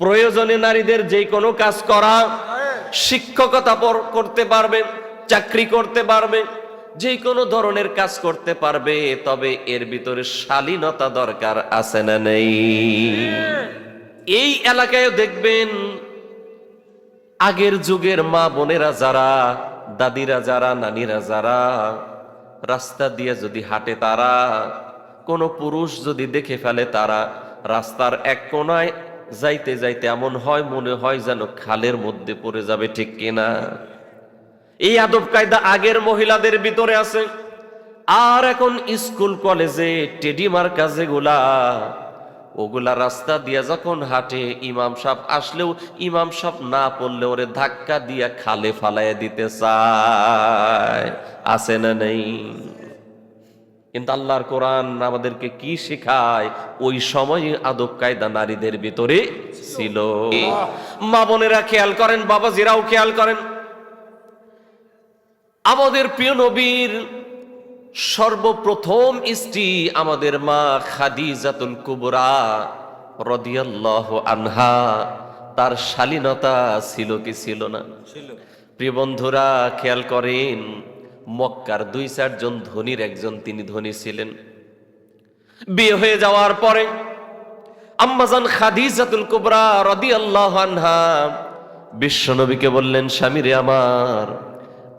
প্রয়োজনে নারীদের যে কোনো কাজ করা, শিক্ষকতা করতে পারবে, চাকরি করতে পারবে, যে কোনো ধরনের কাজ করতে পারবে, তবে এর ভিতরে শালীনতা দরকার আছে না নেই। এই এলাকায় দেখবেন, আগের যুগের মা বোনেরা যারা, দাদিরা যারা, নানিরা যারা, রাস্তা দিয়ে যদি হাঁটে তারা, কোনো পুরুষ যদি দেখে ফেলে তারা, রাস্তার এক কোনায় যাইতে যাইতে এমন হয়, মনে হয় যেন খালের মধ্যে পড়ে যাবে, ঠিক কিনা? এই আদব কায়দা আগের মহিলাদের ভিতরে আছে। আর এখন স্কুল, কলেজে টেডিমার কাজে গুলা, ওগুলা রাস্তা দিয়া যখন হাঁটে, ইমাম সাহেব আসলেও, ইমাম সাহেব না পড়লে ওরে ধাক্কা দিয়া খালে ফালাইয়া দিতে চায়। আছে না নেই? কিন্তু আল্লাহর কোরআন আমাদেরকে কি শেখায়? ওই সময়ে আদব কায়দা নারীদের ভিতরে ছিল। মা বোনেরা খেয়াল করেন বাবাজিরাও খেয়াল করেন। আমাদের প্রিয় নবীর সর্বপ্রথম স্ত্রী আমাদের মা খাদিজাতুল কুবরা রদিয়াল্লাহু আনহা। তার শালীনতা ছিল কি ছিল না? প্রিয় বন্ধুরা খেয়াল করেন মক্কার দুই চারজন ধনীর একজন তিনি ধনী ছিলেন। বিয়ে হয়ে যাওয়ার পরে আম্মাজান খাদিজাতুল কুবরা রাদিয়াল্লাহু আনহা বিশ্বনবীকে বললেন স্বামীরে আমার,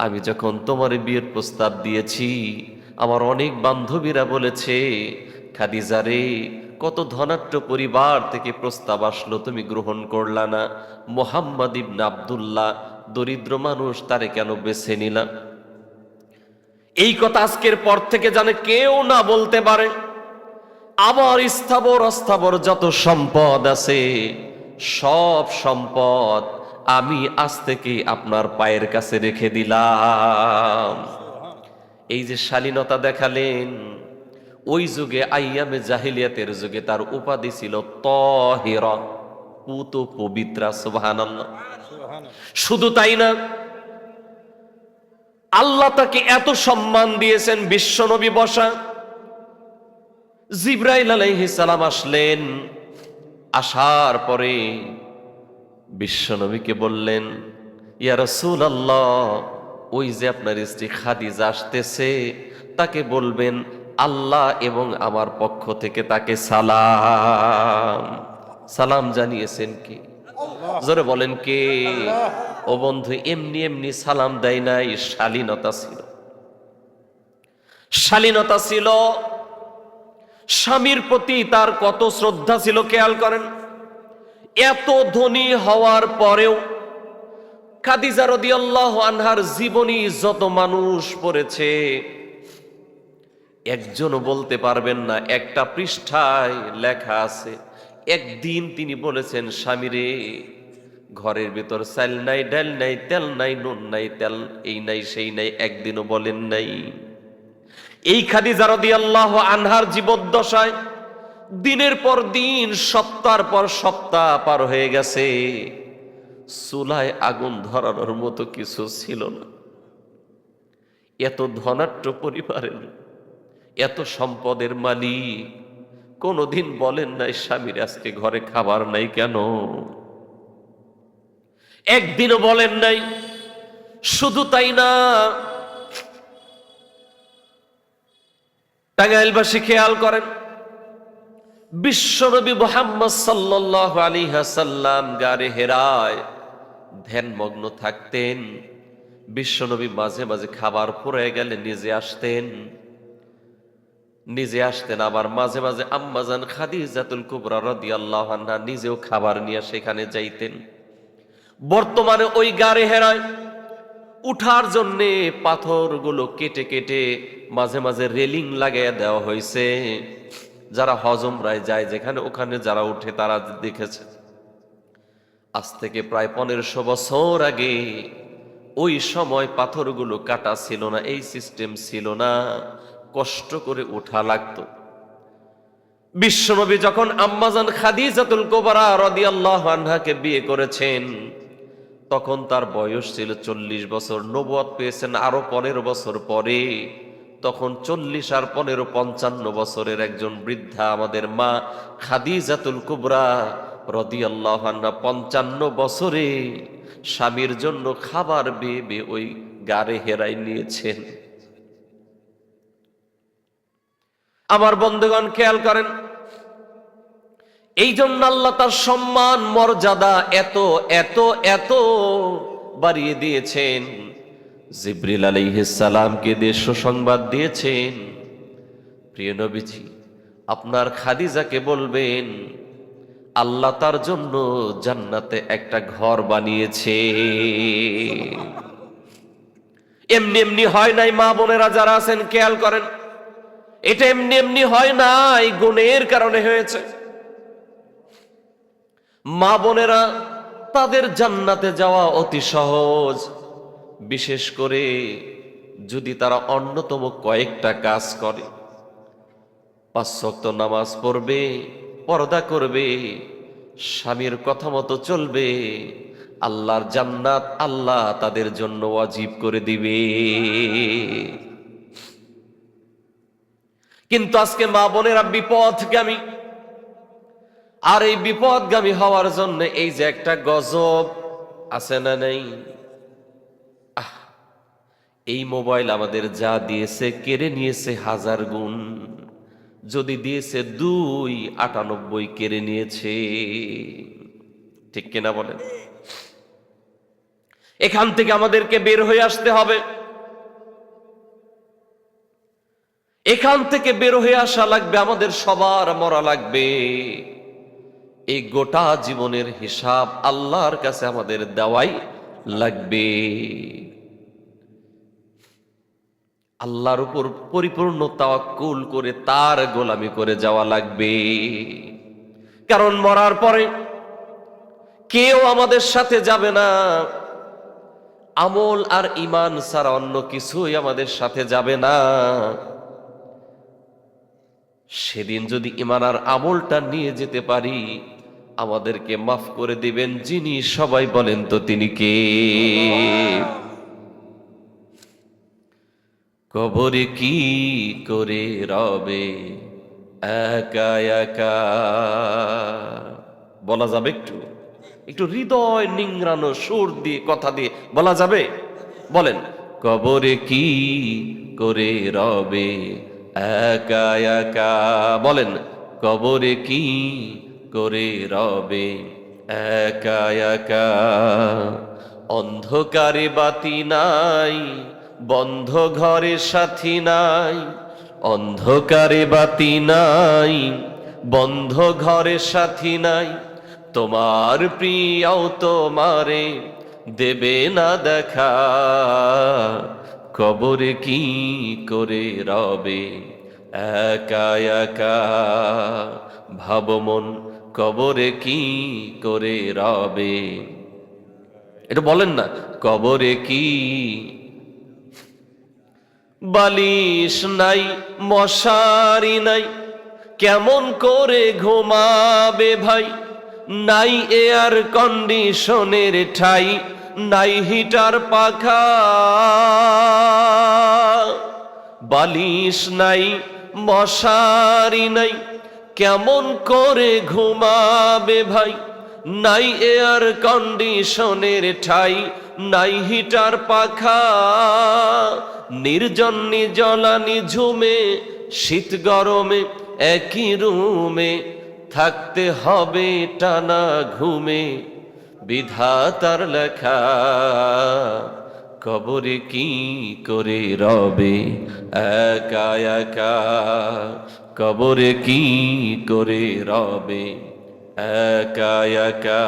আমি যখন তোমার বিয়ের প্রস্তাব দিয়েছি, আমার অনেক বান্ধবীরা বলেছে, খাদিজা রে, কত ধনাট্য পরিবার থেকে প্রস্তাব আসলো, তুমি গ্রহণ করলা না। মোহাম্মদ ইবনে আব্দুল্লাহ, দরিদ্র মানুষ, তারে কেন বেছে নিলা? এই কথা আজকের পর থেকে জানে কেউ না বলতে পারে। আমার স্থাবর অস্থাবর যত সম্পদ আছে সব সম্পদ আমি আজ থেকে আপনার পায়ের কাছে রেখে দিলাম। এই যে শালীনতা দেখালেন ওই যুগে আইয়ামে জাহিলিয়াতের যুগে তার উপাধি ছিল তহের পুত পবিত্রা সুবহানাল্লাহ। শুধু তাই না আল্লাহ তাকে এত সম্মান দিয়েছেন, বিশ্বনবী বসা। জিব্রাইল আলাইহিস সালাম আসলেন। আসার পরে বিশ্বনবীকে বললেন, ইয়া আল্লাহ ওই যে আপনার স্ত্রী খাদিজা আসতেছে, তাকে বলবেন, আল্লাহ এবং আমার পক্ষ থেকে তাকে সালাম। সালাম জানিয়েছেন কি? জোরে বলেন কে? ও বন্ধু, এমনি এমনি সালাম দেয় নাই, শালীনতা ছিল। শালীনতা ছিল, স্বামীর প্রতি তার কত শ্রদ্ধা ছিল, খেয়াল করেন। এত ধনী হওয়ার পরেও খাদিজা রদিয়াল্লাহু আনহার জীবনী যত মানুষ পড়েছে, একজনও বলতে পারবেন না, একটা পৃষ্ঠায় লেখা আছে, একদিন তিনি বলেছেন স্বামীরে ঘরের ভেতর চাল নাই, ডাল নাই, তেল নাই, নুন নাই, তেল এই নাই, সেই নাই, একদিনও বলেন নাই। এই খাদিজা আল্লাহ আনহার জীবদ্দশায় দিনের পর দিন সপ্তাহ পর সপ্তাহ পার হয়ে গেছে। চুলায় আগুন ধরানোর মতো কিছু ছিল না। এত ধনাট্য পরিবারের, এত সম্পদের মালিক, কোনোদিন বলেন নাই, স্বামীর আজকে ঘরে খাবার নাই কেন? একদিনও বলেন নাই, শুধু তাই না টাঙ্গাইলবাসী খেয়াল করেন বিশ্বনবী মোহাম্মদ সাল্লাহ আলী হাসাল্লাম হেরায় ধ্যানমগ্ন থাকতেন বিশ্বনবী মাঝে মাঝে খাবার পরে গেলে নিজে আসতেন নিজে আসতেন আবার মাঝে মাঝে আম্মাজান খাদিজাতুল কুবরা রাদিয়াল্লাহু নিজেও খাবার নিয়ে সেখানে যাইতেন। বর্তমানে ওই গারে হেরায়। উঠার জন্যে পাথরগুলো কেটে কেটে মাঝে মাঝে রেলিং লাগাইয়া দেওয়া হয়েছে। যারা হজম রায় যায় যেখানে ওখানে যারা উঠে তারা দেখেছে। আজ থেকে প্রায় পনেরোশো বছর আগে ওই সময় পাথরগুলো কাটা ছিল না, এই সিস্টেম ছিল না। কষ্ট করে উঠা লাগতো। বিশ্বনবী যখন আম্মাজান খাদিজাতুল কোবরা রাদিয়াল্লাহু আনহাকে বিয়ে করেছেন তখন তার বয়স ছিল চল্লিশ বছর। নবুয়াত পেয়েছেন আরও পনেরো বছর পরে। তখন চল্লিশ আর পনেরো পঞ্চান্ন বছরের একজন বৃদ্ধা আমাদের মা খাদিজাতুল কুবরা রদি আল্লাহ পঞ্চান্ন বছরে স্বামীর জন্য খাবার বেয়ে বেয়ে ওই গাড়ে হেরাই নিয়েছেন। আমার বন্ধুগণ, খেয়াল করেন এই জন্য আল্লাহ তার সম্মান, মর্যাদা এত এত এত বাড়িয়ে দিয়েছেন। জিব্রিল আলাইহিসালামকে দিয়ে সুসংবাদ দিয়েছেন। প্রিয় নবীজি, আপনার খাদিজাকে বলবেন, আল্লাহ তার জন্য জান্নাতে একটা ঘর বানিয়েছে এমনি এমনি হয় নাই, মা বোনেরা যারা আছেন, খেয়াল করেন। এটা এমনি এমনি হয় নাই, গুণের কারণে হয়েছে। মা বোনেরা, তাদের জান্নাতে যাওয়া অতি সহজ। বিশেষ করে যদি তারা অন্যতম কয়েকটা কাজ করে। পাঁচশক্ত নামাজ পড়বে, পর্দা করবে, স্বামীর কথা মতো চলবে, আল্লাহর জান্নাত আল্লাহ তাদের জন্য ওয়াজিব করে দিবে। কিন্তু আজকে মা বোনেরা বিপদগামী আর এই বিপদগামী হওয়ার জন্য এই যে একটা গজব আছে না নেই? এই মোবাইল আমাদের যা দিয়েছে, কেড়ে নিয়েছে হাজার গুণ। যদি দিয়েছে দুই, আটানব্বই কেড়ে নিয়েছে। ঠিক কিনা বলেন? এখান থেকে আমাদেরকে বের হয়ে আসতে হবে। এখান থেকে বের হয়ে আসা লাগবে, আমাদের সবার মরা লাগবে। এই গোটা জীবনের হিসাব আল্লাহর কাছে আমাদের দেওয়াই লাগবে। আল্লাহর উপর পরিপূর্ণ তাওয়াক্কুল করে তার গোলামি করে যাওয়া লাগবে। কারণ মরার পরে কেউ আমাদের সাথে যাবে না। আমল আর ইমান ছাড়া অন্য কিছুই আমাদের সাথে যাবে না। সেদিন যদি ইমান আর আমলটা নিয়ে যেতে পারি আমাদেরকে মাফ করে দিবেন, যিনি সবাই বলেন তো তিনি কে? কবরে কি করে রবে? একা একা। বলা যাবে একটু? একটু হৃদয় নিংড়ানো সুর দিয়ে, কথা দিয়ে বলা যাবে? বলেন, কবরে কি করে রবে? একা একা। বলেন, কবরে কি করে রবে, একা একা। অন্ধকারে বাতি নাই, বন্ধ ঘরে সাথী নাই। অন্ধকারে বাতি নাই, বন্ধ ঘরে সাথী নাই। তোমার প্রিয়াও তোমারে দেবে না দেখা। কবরে কি করে রবে, একা একা? ভাবমন কবরে কি করে রবে? এটা বলেন না, কবরে কি? বালিশ নাই, মশারি নাই, কেমন করে ঘুমাবে ভাই? নাই এয়ার কন্ডিশনের ঠাই, নাই হিটার পাখা। বালিশ নাই, মশারি নাই কেমন করে ঘুমাবে ভাই? নাই এয়ার কন্ডিশনের ঠাই, নাই হিটার পাখা। নির্জন নিজলানি ঝুমে, শীত গরমে, একই রুমে। থাকতে হবে টানা ঘুমে, বিধাতার লেখা। কবরে কি করে রবে? একা একা। কবরে কি করে রবে? একা একা।